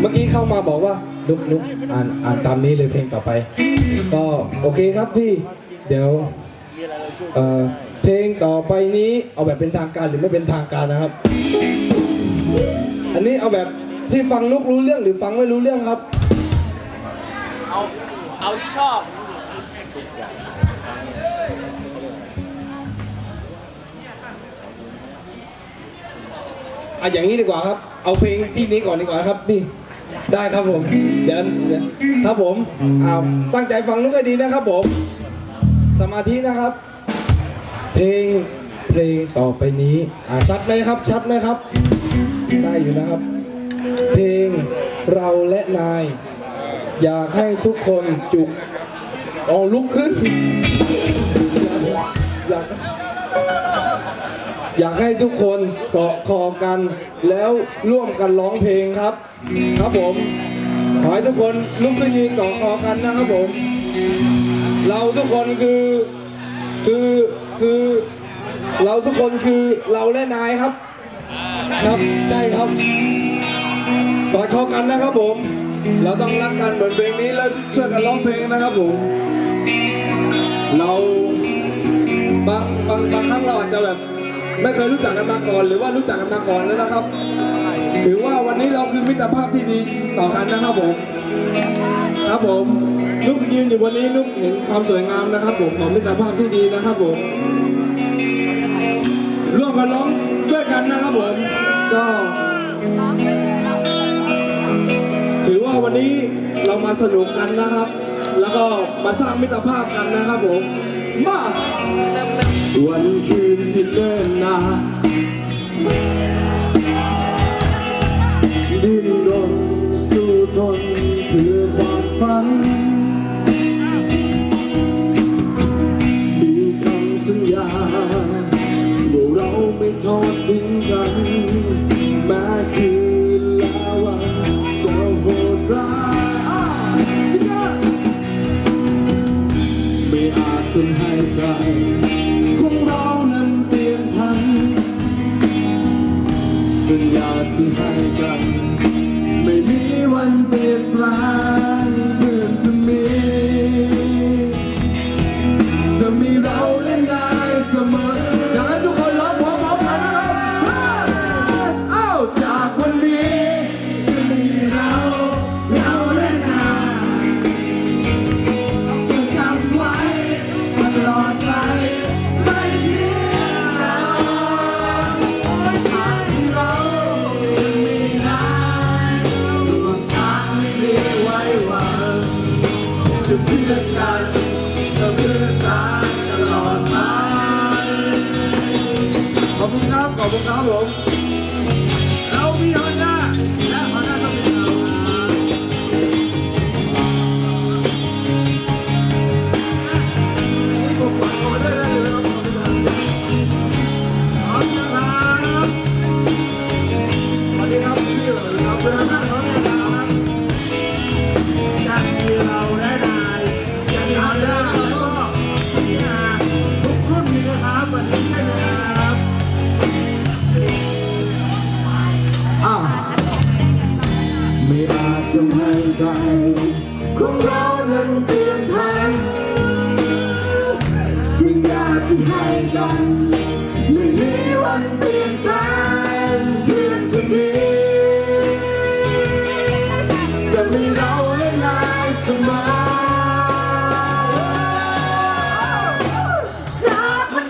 เมื่อกี้เข้ามาบอกว่านุกนุกอ่านอ่านตามนี้เลยเพลงต่อไป ก็โอเคครับพี่ เดี๋ยวเอ่อเพลงต่อไปนี้เอาแบบเป็นทางการหรือไม่เป็นทางการนะครับ อันนี้เอาแบบที่ฟังนุกรู้เรื่องหรือฟังไม่รู้เรื่องครับ เอาเอาที่ชอบอะอย่างนี้ดีกว่าครับ เอาเพลงที่นี้ก่อนดีกว่าครับพี่ ได้ครับผม เดี๋ยวเดี๋ยวครับผมเอาตั้งใจฟังนุกให้ดีนะครับผม สมาธินะครับ เพลงเพลงต่อไปนี้อ่าชัดไหมครับ ชัดไหมครับ ได้อยู่นะครับ เพลงเราและนาย อยากให้ทุกคนจุกเอาลุกขึ้นอยาก อยากให้ทุกคนเกาะคอกัน แล้วร่วมกันร้องเพลงครับ ครับผม ขอให้ทุกคนลุกขึ้นยืนเกาะคอกันนะครับผม เราทุกคนคือคือคือ เราทุกคนคือเราและนายครับ ครับใช่ครับกอดคอกันนะครับผม เราต้องรักกันเหมือนเพลงนี้แล้วช่วยกันร้องเพลงนะครับผม เราบางบางบางครั้งเราอาจจะแบบ ไม่เคยรู้จักกันมาก่อน หรือว่ารู้จักกันมาก่อนแล้วนะครับ ถือว่าวันนี้เราคือมิตรภาพที่ดีต่อกันนะครับผมครับผมนุกยืนอยู่วันนี้นุกเห็นความสวยงามนะครับ ผมของมิตรภาพที่ดีนะครับผมร่วมกันร้องด้วยกันนะครับผมก็ถือว่าวันนี้เรามาสนุกกันนะครับ แล้วก็มาสร้างมิตรภาพกันนะครับผม มาวันคืนที่เนิ่นนานดิ้นรนสู้ทนเพื่อความฝัน จนหายใจของเรานั้นเปลี่ยนพัน สัญญาที่ให้กัน ไม่มีวันเปลี่ยนแปลง ครับ ให้ใจของเรานั้นเปลี่ยนพันสัญญาที่ให้กันไม่มีวันเปลี่ยนแปลงเพียงจะมีจะมีเราและนายเสมอจากวั